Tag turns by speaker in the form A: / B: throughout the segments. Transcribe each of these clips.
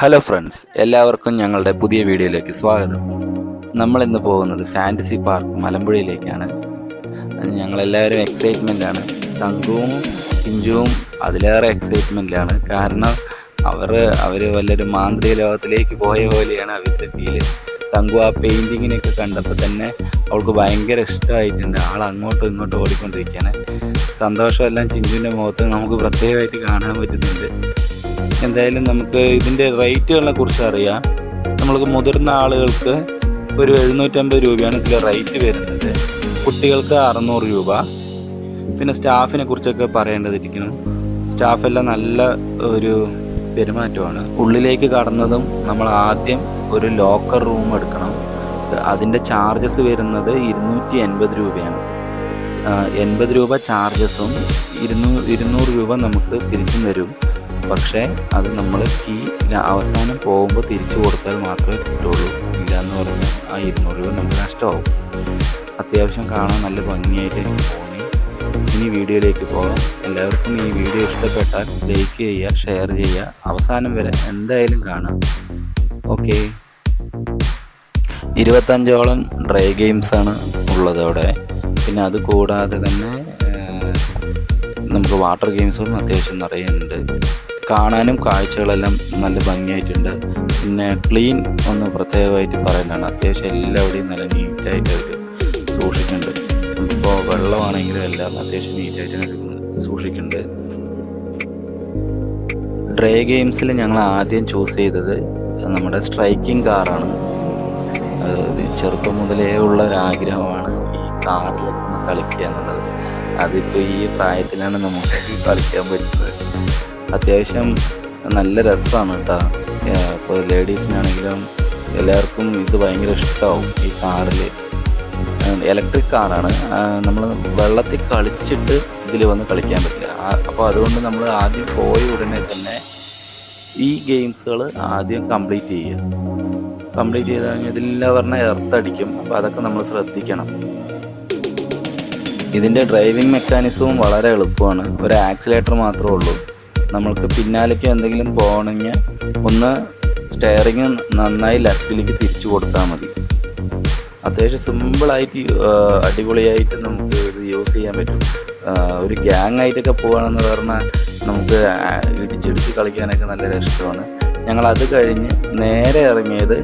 A: Hello friends എല്ലാവർക്കും ഞങ്ങളുടെ പുതിയ വീഡിയോയിലേക്ക് സ്വാഗതം. നമ്മൾ ഇന്ന് പോകുന്നത് ഫാന്റസി പാർക്ക് മലമ്പുഴയിലേക്കാണ്. ഞങ്ങളെല്ലാവരും എക്സൈറ്റ്മെന്റാണ് തങ്കുവും പിഞ്ചുവും അതിലേറെ എക്സൈറ്റ്മെന്റിലാണ് കാരണം അവർ അവർ വല്ലൊരു മാന്ത്രിക ലോകത്തിലേക്ക് പോയ പോലെയാണ് അവരുടെ ഫീൽ തങ്കു ആ പെയിന്റിങ്ങിനെയൊക്കെ കണ്ടപ്പോൾ തന്നെ അവൾക്ക് ഭയങ്കര ഇഷ്ടമായിട്ടുണ്ട്. ആൾ അങ്ങോട്ടും ഇങ്ങോട്ടും ഓടിക്കൊണ്ടിരിക്കുകയാണ്. സന്തോഷമെല്ലാം ചിഞ്ചുവിന്റെ മുഖത്ത് നമുക്ക് പ്രത്യേകമായിട്ട് കാണാൻ പറ്റുന്നുണ്ട്. എന്തായാലും നമുക്ക് ഇതിന്റെ റേറ്റുകളെ കുറിച്ച് അറിയാം. നമ്മൾക്ക് മുതിർന്ന ആളുകൾക്ക് ഒരു എഴുന്നൂറ്റമ്പത് രൂപയാണ് ഇതിലെ റേറ്റ് വരുന്നത്. കുട്ടികൾക്ക് അറുന്നൂറ് രൂപ. പിന്നെ സ്റ്റാഫിനെ കുറിച്ചൊക്കെ പറയേണ്ടതിരിക്കുന്നു. സ്റ്റാഫെല്ലാം നല്ല ഒരു പെരുമാറ്റമാണ്. ഉള്ളിലേക്ക് കടന്നതും നമ്മൾ ആദ്യം ഒരു ലോക്കർ റൂം എടുക്കണം. അതിന്റെ ചാർജസ് വരുന്നത് ഇരുന്നൂറ്റി എൺപത് രൂപയാണ് എൺപത് രൂപ ചാർജസും ഇരുന്നൂ ഇരുന്നൂറ് രൂപ നമുക്ക് തിരിച്ചും തരും. പക്ഷേ അത് നമ്മൾ കീ അവസാനം പോകുമ്പോൾ തിരിച്ചു കൊടുത്താൽ മാത്രമേ കിട്ടുള്ളൂ. ഇല്ല എന്ന് പറഞ്ഞാൽ ആ ഇരുന്നൂറ് രൂപ നമുക്ക് നഷ്ടമാവും അത്യാവശ്യം കാണാൻ നല്ല ഭംഗിയായിട്ട് എനിക്ക് തോന്നി ഇനി വീഡിയോയിലേക്ക് പോകാം. എല്ലാവർക്കും ഈ വീഡിയോ ഇഷ്ടപ്പെട്ടാൽ ലൈക്ക് ചെയ്യുക ഷെയർ ചെയ്യുക. അവസാനം വരെ എന്തായാലും കാണാം. ഓക്കെ. ഇരുപത്തഞ്ചോളം ഡ്രൈ ഗെയിംസാണ് ഉള്ളത് അവിടെ പിന്നെ അത് കൂടാതെ തന്നെ നമുക്ക് വാട്ടർ ഗെയിംസും അത്യാവശ്യം നിറയെ ഉണ്ട് കാണാനും കാഴ്ചകളെല്ലാം നല്ല ഭംഗിയായിട്ടുണ്ട്. പിന്നെ ക്ലീൻ ഒന്ന് പ്രത്യേകമായിട്ട് പറയേണ്ടതാണ്. അത്യാവശ്യം എല്ലാവിടെയും നല്ല നീറ്റായിട്ട് അവർ സൂക്ഷിക്കുന്നുണ്ട്. ഇപ്പോൾ വെള്ളമാണെങ്കിലും എല്ലാം അത്യാവശ്യം നീറ്റായിട്ട് സൂക്ഷിക്കുന്നുണ്ട്. ഡ്രൈ ഗെയിംസിൽ ഞങ്ങൾ ആദ്യം ചൂസ് ചെയ്തത് നമ്മുടെ സ്ട്രൈക്കിംഗ് കാറാണ്. ചെറുപ്പം മുതലേ ഉള്ള ഒരാഗ്രഹമാണ് ഈ ഒന്ന് കളിക്കുക എന്നുള്ളത്. അതിപ്പോൾ ഈ പ്രായത്തിലാണ് നമുക്ക് കളിക്കാൻ പറ്റുന്നത്. അത്യാവശ്യം നല്ല രസമാണ് കേട്ടോ. ഇപ്പോൾ ലേഡീസിനാണെങ്കിലും എല്ലാവർക്കും ഇത് ഭയങ്കര ഇഷ്ടമാവും ഈ കാറിൽ ഇലക്ട്രിക് കാറാണ്. നമ്മൾ വെള്ളത്തിൽ കളിച്ചിട്ട് ഇതിൽ വന്ന് കളിക്കാൻ പറ്റില്ല. അപ്പോൾ അതുകൊണ്ട് നമ്മൾ ആദ്യം പോയ ഉടനെ തന്നെ ഈ ഗെയിംസുകൾ ആദ്യം കംപ്ലീറ്റ് ചെയ്യുക. കംപ്ലീറ്റ് ചെയ്ത് കഴിഞ്ഞാൽ ഇതെല്ലാം പറഞ്ഞാൽ എർത്തടിക്കും അപ്പോൾ അതൊക്കെ നമ്മൾ ശ്രദ്ധിക്കണം. ഇതിന്റെ ഡ്രൈവിംഗ് മെക്കാനിസവും വളരെ എളുപ്പമാണ്. ഒരു ആക്സിലേറ്റർ മാത്രമേ ഉള്ളൂ. നമ്മൾക്ക് പിന്നാലേക്ക് എന്തെങ്കിലും പോകണമെങ്കിൽ ഒന്ന് സ്റ്റെയറിങ് നന്നായി ലെഫ്റ്റിലേക്ക് തിരിച്ചു കൊടുത്താൽ മതി. അത്യാവശ്യം സിമ്പിളായിട്ട് അടിപൊളിയായിട്ട് നമുക്ക് ഇത് യൂസ് ചെയ്യാൻ പറ്റും. ഒരു ഗ്യാങ് ആയിട്ടൊക്കെ പോകുകയാണെന്ന് പറഞ്ഞാൽ നമുക്ക് ഇടിച്ചിടിച്ച് കളിക്കാനൊക്കെ നല്ല ഇഷ്ടമാണ്. ഞങ്ങൾ അത് കഴിഞ്ഞ് നേരെ ഇറങ്ങിയത്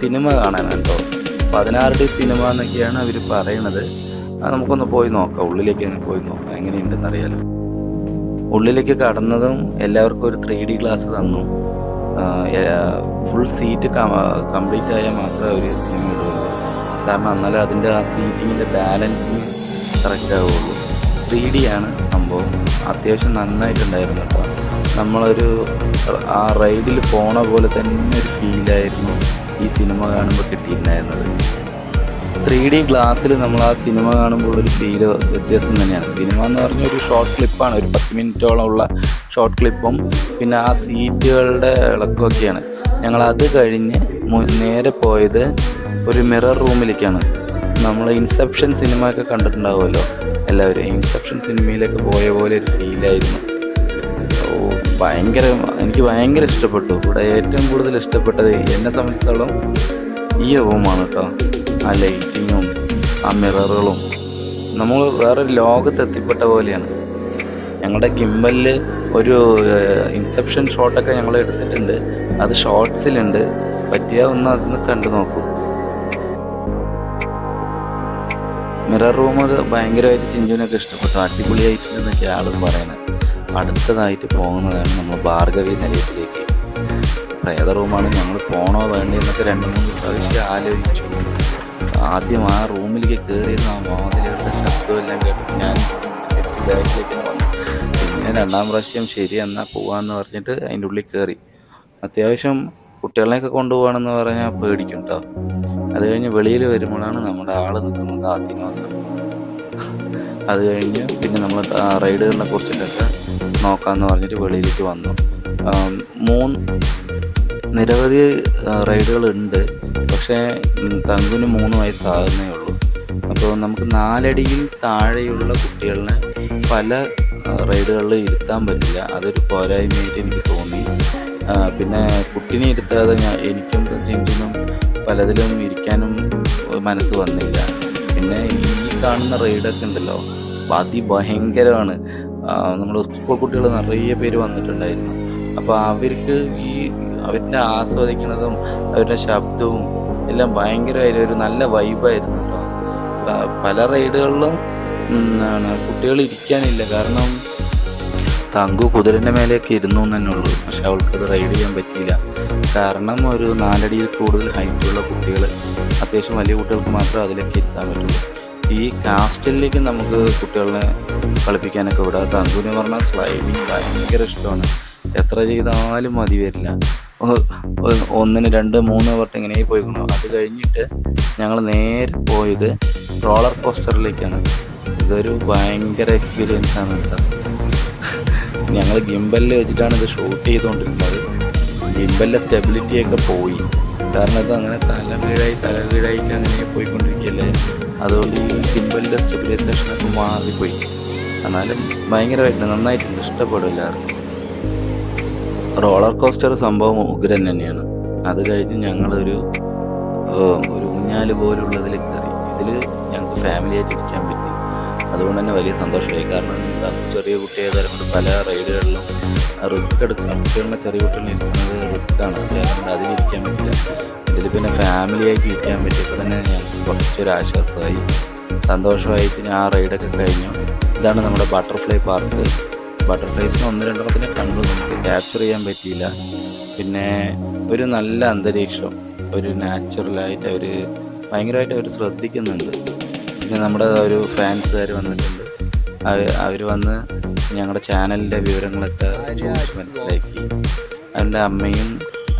A: സിനിമ കാണാനാണ് കേട്ടോ. പതിനാറ് ഡി സിനിമ എന്നൊക്കെയാണ് അവർ പറയണത്. നമുക്കൊന്ന് പോയി നോക്കാം. ഉള്ളിലേക്ക് പോയി നോക്കാം. എങ്ങനെയുണ്ടെന്ന് അറിയാലോ. ഉള്ളിലേക്ക് കടന്നതും എല്ലാവർക്കും ഒരു ത്രീ ഡി ഗ്ലാസ് തന്നു. ഫുൾ സീറ്റ് കംപ്ലീറ്റ് ആയാൽ മാത്രമേ അവർ സിനിമ ഇടുള്ളൂ കാരണം എന്നാലും അതിന്റെ ആ സീറ്റിങ്ങിന്റെ ബാലൻസിങ് കറക്റ്റ് ആവുള്ളൂ. ത്രീ ഡി ആണ് സംഭവം. അത്യാവശ്യം നന്നായിട്ടുണ്ടായിരുന്നു കേട്ടോ. നമ്മളൊരു ആ റൈഡിൽ പോണ പോലെ തന്നെ ഒരു ഫീലായിരുന്നു ഈ സിനിമ കാണുമ്പോൾ കിട്ടിയിട്ടുണ്ടായിരുന്നത്. ത്രീ ഡി ഗ്ലാസ്സിൽ നമ്മൾ ആ സിനിമ കാണുമ്പോൾ ഒരു ഫീൽ വ്യത്യാസം തന്നെയാണ്. സിനിമ എന്ന് പറഞ്ഞ ഒരു ഷോർട്ട് ക്ലിപ്പാണ് ഒരു പത്ത് മിനിറ്റോളം ഉള്ള ഷോർട്ട് ക്ലിപ്പും പിന്നെ ആ സീറ്റുകളുടെ ഇളക്കമൊക്കെയാണ്. ഞങ്ങൾ അത് കഴിഞ്ഞ് നേരെ പോയത് ഒരു മിറർ റൂമിലേക്കാണ് നമ്മൾ ഇൻസെപ്ഷൻ സിനിമയൊക്കെ കണ്ടിട്ടുണ്ടാവുമല്ലോ? എല്ലാവരും. ഇൻസെപ്ഷൻ സിനിമയിലൊക്കെ പോയ പോലെ ഒരു ഫീലായിരുന്നു ഭയങ്കര എനിക്ക് ഭയങ്കര ഇഷ്ടപ്പെട്ടു. ഇവിടെ ഏറ്റവും കൂടുതൽ ഇഷ്ടപ്പെട്ടത് എന്നെ സംബന്ധിച്ചിടത്തോളം ഈ റൂമാണ് കേട്ടോ ആ ലൈറ്റിങ്ങും ആ മിററുകളും നമ്മൾ വേറൊരു ലോകത്തെത്തിപ്പെട്ട പോലെയാണ്. ഞങ്ങളുടെ ഗിംബലിൽ ഒരു ഇൻസെപ്ഷൻ ഷോട്ടൊക്കെ ഞങ്ങൾ എടുത്തിട്ടുണ്ട്. അത് ഷോർട്സിലുണ്ട്. പറ്റിയാൽ ഒന്ന് അതൊന്ന് കണ്ടു നോക്കൂ. മിറർ റൂം അത് ഭയങ്കരമായിട്ട് ചിഞ്ചുവിനൊക്കെ ഇഷ്ടപ്പെട്ടു. അടിപൊളിയായിട്ട് ആളും പറയുന്നത്. അടുത്തതായിട്ട് പോകുന്നതാണ് നമ്മൾ ഭാർഗവി നിലയത്തിലേക്ക്. പ്രേത റൂമാണ് ഞങ്ങൾ പോണോ വേണ്ടേ എന്നൊക്കെ രണ്ട് മൂന്ന് പ്രാവശ്യം ആലോചിച്ചു. ആദ്യം ആ റൂമിലേക്ക് കയറിയിരുന്ന ആ മോതിരയുടെ ശബ്ദമെല്ലാം കേട്ട് ഞാൻ ബാക്കിലേക്ക് വന്നു. പിന്നെ രണ്ടാം പ്രാവശ്യം ശരി എന്നാൽ പോവാന്ന് പറഞ്ഞിട്ട് അതിന്റെ ഉള്ളിൽ കയറി അത്യാവശ്യം കുട്ടികളെയൊക്കെ കൊണ്ടുപോകണമെന്ന് പറഞ്ഞാൽ പേടിക്കും കേട്ടോ അത് കഴിഞ്ഞ് വെളിയിൽ വരുമ്പോഴാണ് നമ്മുടെ ആൾ നിൽക്കുന്നത് ആദ്യ മാസം. അത് കഴിഞ്ഞ് പിന്നെ നമ്മൾ റൈഡുകളെ കുറിച്ചിട്ടൊക്കെ നോക്കാമെന്ന് പറഞ്ഞിട്ട് വെളിയിലേക്ക് വന്നു. മൂന്ന് നിരവധി റൈഡുകൾ ഉണ്ട് പക്ഷേ തങ്കുവിന് മൂന്ന് വയസ്സാകുന്നേ ഉള്ളൂ. അപ്പോൾ നമുക്ക് നാലടിയിൽ താഴെയുള്ള കുട്ടികളെ പല റൈഡുകളിൽ ഇരുത്താൻ പറ്റില്ല. അതൊരു പോരായ്മയായിട്ട് എനിക്ക് തോന്നി. പിന്നെ കുട്ടിനെ ഇരുത്താതെ ഞാൻ എനിക്കും ചെങ്കിനും പലതിലും ഇരിക്കാനും മനസ്സ് വന്നില്ല. പിന്നെ ഈ കാണുന്ന റൈഡൊക്കെ ഉണ്ടല്ലോ അതിഭയങ്കരമാണ് നമ്മുടെ സ്കൂൾ കുട്ടികൾ നിറയെ പേര് വന്നിട്ടുണ്ടായിരുന്നു. അപ്പോൾ അവർക്ക് ഈ അവരുടെ ആസ്വദിക്കുന്നതും അവരുടെ ശബ്ദവും എല്ലാം ഭയങ്കരമായിട്ട് ഒരു നല്ല വൈബായിരുന്നു കേട്ടോ പല റൈഡുകളിലും എന്താണ് കുട്ടികൾ ഇരിക്കാനില്ല. കാരണം തങ്കു കുതിരന്റെ മേലെയൊക്കെ ഇരുന്നു തന്നെ ഉള്ളൂ. പക്ഷെ അവൾക്കത് റൈഡ് ചെയ്യാൻ പറ്റിയില്ല. കാരണം ഒരു നാലടിയിൽ കൂടുതൽ ഹൈറ്റുള്ള കുട്ടികൾ അത്യാവശ്യം വലിയ കുട്ടികൾക്ക് മാത്രം അതിലേക്ക് ഇരുത്താൻ പറ്റുള്ളൂ. ഈ കാസ്റ്റലിലേക്ക് നമുക്ക് കുട്ടികളെ കളിപ്പിക്കാനൊക്കെ വിടാം. തങ്കുവിന് പറഞ്ഞാൽ സ്ലൈഡിങ് ഭയങ്കര ഇഷ്ടമാണ്. എത്ര ചെയ്താലും മതി വരില്ല. ഒന്നിന് രണ്ട് മൂന്ന് വട്ടം ഇങ്ങനെ പോയിക്കുന്നു. അത് കഴിഞ്ഞിട്ട് ഞങ്ങൾ നേരെ പോയത് റോളർ കോസ്റ്ററിലേക്കാണ് ഇതൊരു ഭയങ്കര എക്സ്പീരിയൻസ് ആണ് കേട്ടോ. ഞങ്ങൾ ഗിംബലിൽ വെച്ചിട്ടാണ് ഇത് ഷൂട്ട് ചെയ്തുകൊണ്ടിരുന്നത് ഗിംബലിലെ സ്റ്റെബിലിറ്റിയൊക്കെ പോയി. കാരണം ഇത് അങ്ങനെ തലകീഴായി തലകീഴായിട്ട് അങ്ങനെ പോയിക്കൊണ്ടിരിക്കുകയല്ലേ അതുകൊണ്ട് ഈ ഗിംബലിന്റെ സ്റ്റെബിലൈസേഷനൊക്കെ മാറിപ്പോയി. എന്നാലും ഭയങ്കരമായിട്ട് നന്നായിട്ടുണ്ട്. ഇഷ്ടപ്പെടും എല്ലാവർക്കും. റോളർ കോസ്റ്റർ സംഭവം ഉഗ്രൻ തന്നെയാണ്. അത് കഴിഞ്ഞ് ഞങ്ങളൊരു ഒരു ഊഞ്ഞാൽ പോലുള്ളതിൽ കയറി. ഇതിൽ ഞങ്ങൾക്ക് ഫാമിലിയായിട്ട് ഇരിക്കാൻ പറ്റി. അതുകൊണ്ട് തന്നെ വലിയ സന്തോഷമായി. കാരണം എന്താ, ചെറിയ കുട്ടിയായതുകൊണ്ട് കൊണ്ട് പല റൈഡുകളിലും റിസ്ക് എടുക്കാം കുട്ടികളുടെ ചെറിയ കുട്ടികളിൽ ഇരിക്കുന്നത് റിസ്ക്കാണ് അതുകൊണ്ട് അതിലിരിക്കാൻ പറ്റില്ല. ഇതിൽ പിന്നെ ഫാമിലിയായിട്ട് ഇരിക്കാൻ പറ്റിയപ്പോൾ തന്നെ ഞങ്ങൾക്ക് കുറച്ചൊരു ആശ്വാസമായി. സന്തോഷമായിട്ട് ഞാൻ ആ റൈഡൊക്കെ കഴിഞ്ഞു. ഇതാണ് നമ്മുടെ ബട്ടർഫ്ലൈ പാർക്ക് ബട്ടർഫ്ലൈസിന് ഒന്ന് രണ്ടെണ്ണത്തിനെ കണ്ടു. നമുക്ക് ക്യാപ്ചർ ചെയ്യാൻ പറ്റിയില്ല. പിന്നെ ഒരു നല്ല അന്തരീക്ഷം ഒരു നാച്ചുറലായിട്ട് അവർ ഭയങ്കരമായിട്ട് അവർ ശ്രദ്ധിക്കുന്നുണ്ട്. പിന്നെ നമ്മുടെ ഒരു ഫാൻസുകാർ വന്നിട്ടുണ്ട്. അവർ വന്ന് ഞങ്ങളുടെ ചാനലിന്റെ വിവരങ്ങളൊക്കെ ചോദിച്ച് മനസ്സിലാക്കി. അവന്റെ അമ്മയും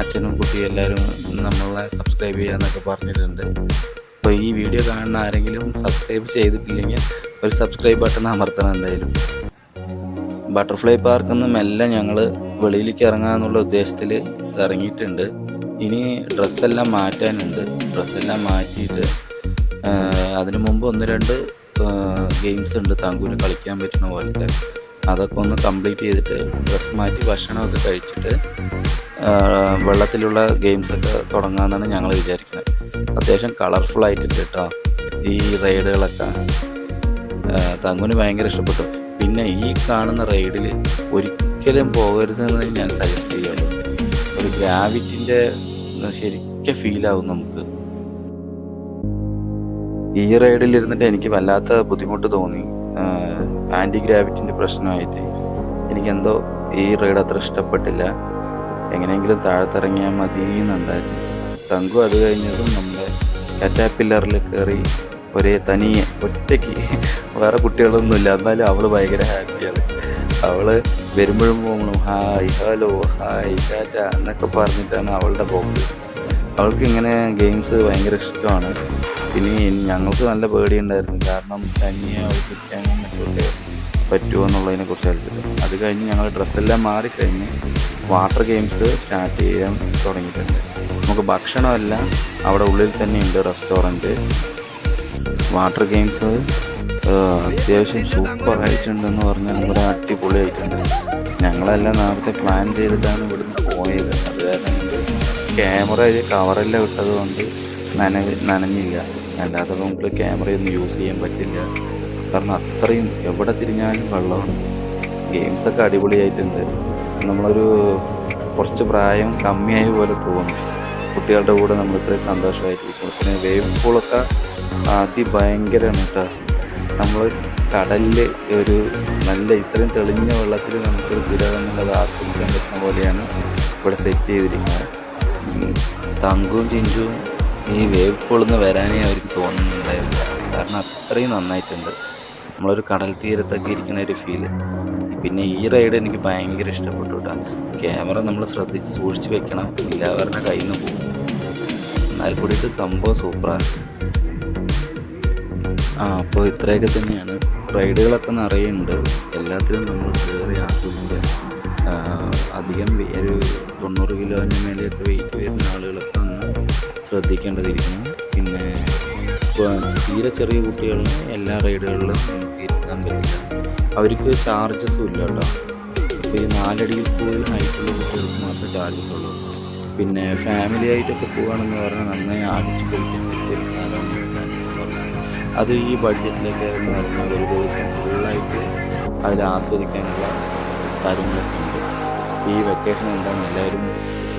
A: അച്ഛനും കുട്ടിയും എല്ലാവരും നമ്മളെ സബ്സ്ക്രൈബ് ചെയ്യാന്നൊക്കെ പറഞ്ഞിട്ടുണ്ട്. അപ്പോൾ ഈ വീഡിയോ കാണുന്ന ആരെങ്കിലും സബ്സ്ക്രൈബ് ചെയ്തിട്ടില്ലെങ്കിൽ ഒരു സബ്സ്ക്രൈബ് ബട്ടൺ അമർത്തണം എന്തായാലും. ബട്ടർഫ്ലൈ പാർക്കിൽ നിന്ന് മെല്ലെ ഞങ്ങൾ വെളിയിലേക്ക് ഇറങ്ങാന്നുള്ള ഉദ്ദേശത്തിൽ ഇറങ്ങിയിട്ടുണ്ട്. ഇനി ഡ്രസ്സെല്ലാം മാറ്റാനുണ്ട്. ഡ്രസ്സെല്ലാം മാറ്റിയിട്ട് അതിനു മുമ്പ് ഒന്ന് രണ്ട് ഗെയിംസ് ഉണ്ട് താങ്കൂര് കളിക്കാൻ പറ്റുന്ന പോലത്തെ. അതൊക്കെ ഒന്ന് കംപ്ലീറ്റ് ചെയ്തിട്ട് ഡ്രസ്സ് മാറ്റി ഭക്ഷണമൊക്കെ കഴിച്ചിട്ട് വെള്ളത്തിലുള്ള ഗെയിംസൊക്കെ തുടങ്ങാമെന്നാണ് ഞങ്ങൾ വിചാരിക്കുന്നത് അത്യാവശ്യം കളർഫുൾ ആയിട്ടുണ്ട് കേട്ടോ ഈ റൈഡുകളൊക്കെ തങ്കുന് ഭയങ്കര ഇഷ്ടപ്പെട്ടു. പിന്നെ ഈ കാണുന്ന റൈഡിൽ ഒരിക്കലും പോകരുതെന്ന് ഞാൻ സജസ്റ്റ് ചെയ്യുള്ളൂ ഒരു ഗ്രാവിറ്റിന്റെ ശരിക്കും ഫീലാവും നമുക്ക്. ഈ റൈഡിൽ ഇരുന്നിട്ട് എനിക്ക് വല്ലാത്ത ബുദ്ധിമുട്ട് തോന്നി. ആന്റി ഗ്രാവിറ്റിന്റെ പ്രശ്നമായിട്ട്. എനിക്കെന്തോ ഈ റൈഡ് അത്ര ഇഷ്ടപ്പെട്ടില്ല. എങ്ങനെയെങ്കിലും താഴത്തിറങ്ങിയാൽ മതി എന്നുണ്ടായിരുന്നു തങ്കു അത് കഴിഞ്ഞതും നമ്മുടെ കറ്റാപ്പില്ലറിൽ കയറി ഒരേ തനിയെ ഒറ്റയ്ക്ക് വേറെ കുട്ടികളൊന്നുമില്ല. എന്നാലും അവൾ ഭയങ്കര ഹാപ്പിയാണ്. അവൾ വരുമ്പോഴും പോകുമ്പോഴും ഹായ് ഹലോ ഹായ് ടാറ്റ എന്നൊക്കെ പറഞ്ഞിട്ടാണ് അവളുടെ പോക്ക്. അവൾക്ക് ഇങ്ങനെ ഗെയിംസ് ഭയങ്കര ഇഷ്ടമാണ്. പിന്നെ ഞങ്ങൾക്ക് നല്ല പേടി പേടിയുണ്ടായിരുന്നു കാരണം തനിയെ അവൾക്ക് ഇരിക്കാനും മറ്റുള്ള പറ്റുമോ എന്നുള്ളതിനെ കുറിച്ചായിരിക്കും അത് കഴിഞ്ഞ് ഞങ്ങൾ ഡ്രസ്സെല്ലാം മാറിക്കഴിഞ്ഞ് വാട്ടർ ഗെയിംസ് സ്റ്റാർട്ട് ചെയ്യാൻ തുടങ്ങിയിട്ടുണ്ട്. നമുക്ക് ഭക്ഷണമെല്ലാം അവിടെ ഉള്ളിൽ തന്നെ ഉണ്ട് റെസ്റ്റോറന്റ് വാട്ടർ ഗെയിംസ് അത്യാവശ്യം സൂപ്പർ ആയിട്ടുണ്ടെന്ന് പറഞ്ഞാൽ ഇവിടെ അടിപൊളിയായിട്ടുണ്ട് ഞങ്ങളെല്ലാം നേരത്തെ പ്ലാൻ ചെയ്തിട്ടാണ് ഇവിടുന്ന് പോയത്. അത് കാരണം ക്യാമറ കവറെല്ലാം ഇട്ടത് കൊണ്ട് നന നനഞ്ഞില്ല. അല്ലാതെ നമുക്ക് ക്യാമറയൊന്നും യൂസ് ചെയ്യാൻ പറ്റില്ല. കാരണം അത്രയും എവിടെ തിരിഞ്ഞാലും വെള്ളമാണ് ഗെയിംസൊക്കെ അടിപൊളിയായിട്ടുണ്ട്. നമ്മളൊരു കുറച്ച് പ്രായം കമ്മിയായ പോലെ തോന്നും കുട്ടികളുടെ കൂടെ നമ്മൾ ഇത്രയും സന്തോഷമായിരിക്കും പിന്നെ വേവ് പൂളൊക്കെ അതിഭയങ്കരമാണ് കേട്ടോ. നമ്മൾ കടലിൽ ഒരു നല്ല ഇത്രയും തെളിഞ്ഞ വെള്ളത്തിൽ നമുക്കൊരു തിരകം എന്നുള്ളത് ആസ്വദിക്കാൻ പറ്റുന്ന പോലെയാണ് ഇവിടെ സെറ്റ് ചെയ്തിരിക്കുന്നത്. തങ്കും ചിഞ്ചും ഈ വേവ് പൂളിന്ന് വരാനേ അവർക്ക് തോന്നുന്നുണ്ടായിരുന്നു കാരണം അത്രയും നന്നായിട്ടുണ്ട്. നമ്മളൊരു കടൽ തീരത്തൊക്കെ ഇരിക്കുന്ന ഒരു ഫീൽ പിന്നെ ഈ റൈഡ് എനിക്ക് ഭയങ്കര ഇഷ്ടപ്പെട്ടു കേട്ടോ. ക്യാമറ നമ്മൾ ശ്രദ്ധിച്ച് സൂക്ഷിച്ച് വെക്കണം. എല്ലാവരുടെ കയ്യിൽ നിന്ന് പോകും. എന്നാൽ കൂടിയിട്ട് സംഭവം സൂപ്പറാണ് ആ അപ്പോൾ ഇത്രയൊക്കെ തന്നെയാണ്. റൈഡുകളൊക്കെ നിറയുണ്ട് എല്ലാത്തിലും നമ്മൾ കയറി ആക്കുന്നുണ്ട് അധികം ഒരു തൊണ്ണൂറ് കിലോന് മേലെയൊക്കെ വെയിറ്റ് വരുന്ന ആളുകളൊക്കെ ഒന്ന് ശ്രദ്ധിക്കേണ്ടതിരിക്കുന്നു. പിന്നെ തീരെ ചെറിയ കുട്ടികളിനെ എല്ലാ റൈഡുകളിലും നമുക്ക് ഇരുത്താൻ പറ്റില്ല. അവർക്ക് ചാർജസും ഇല്ല കേട്ടോ. അപ്പോൾ ഈ നാലടിയിൽ കൂടുതൽ ഹൈറ്റുള്ള കുട്ടികൾക്ക് മാത്രമേ ചാർജസ് ഉള്ളൂ. പിന്നെ ഫാമിലി ആയിട്ടൊക്കെ പോവുകയാണെന്ന് പറഞ്ഞാൽ നന്നായി അടിച്ച് പൊളിക്കാൻ ഒരു സ്ഥലമാണ് അത് ഈ ബഡ്ജറ്റിലൊക്കെ എന്ന് പറഞ്ഞാൽ ഒരു ദിവസം ഫുള്ളായിട്ട് അതിൽ ആസ്വദിക്കാനുള്ള കാര്യങ്ങളൊക്കെ ഉണ്ട്. ഈ വെക്കേഷൻ എന്താണ് എല്ലാവരും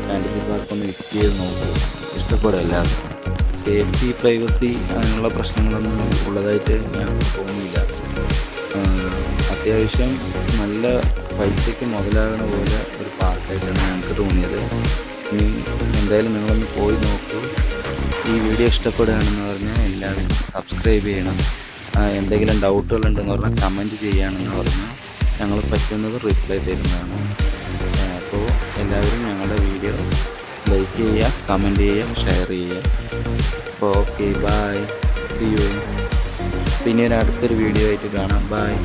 A: ഫാന്റസി പാർക്ക് ഒന്ന് വിസിറ്റ് ചെയ്ത് നോക്കുക. ഇഷ്ടപ്പെടും എല്ലാവർക്കും സേഫ്റ്റി പ്രൈവസി അങ്ങനെയുള്ള പ്രശ്നങ്ങളൊന്നും ഉള്ളതായിട്ട് ഞാൻ തോന്നിയില്ല. അത്യാവശ്യം നല്ല പൈസയ്ക്ക് മുതലാകുന്ന പോലെ ഒരു പാർക്കായിട്ടാണ് ഞങ്ങൾക്ക് തോന്നിയത്. എന്തായാലും നിങ്ങളൊന്ന് പോയി നോക്കൂ. ഈ വീഡിയോ ഇഷ്ടപ്പെടുകയാണെന്ന് പറഞ്ഞാൽ എല്ലാവരും സബ്സ്ക്രൈബ് ചെയ്യണം. എന്തെങ്കിലും ഡൗട്ടുകൾ ഉണ്ടെന്ന് പറഞ്ഞാൽ കമന്റ് ചെയ്യുകയാണെന്ന് പറഞ്ഞാൽ ഞങ്ങൾ പറ്റുന്നത് റിപ്ലൈ തരുന്നതാണ്. അപ്പോൾ എല്ലാവരും ഞങ്ങളുടെ വീഡിയോ ലൈക്ക് ചെയ്യുക കമന്റ് ചെയ്യുക ഷെയർ ചെയ്യുക. അപ്പോൾ ഓക്കെ ബായ് സി യു പിന്നെ ഒരു അടുത്തൊരു വീഡിയോ ആയിട്ട് കാണാം. ബായ്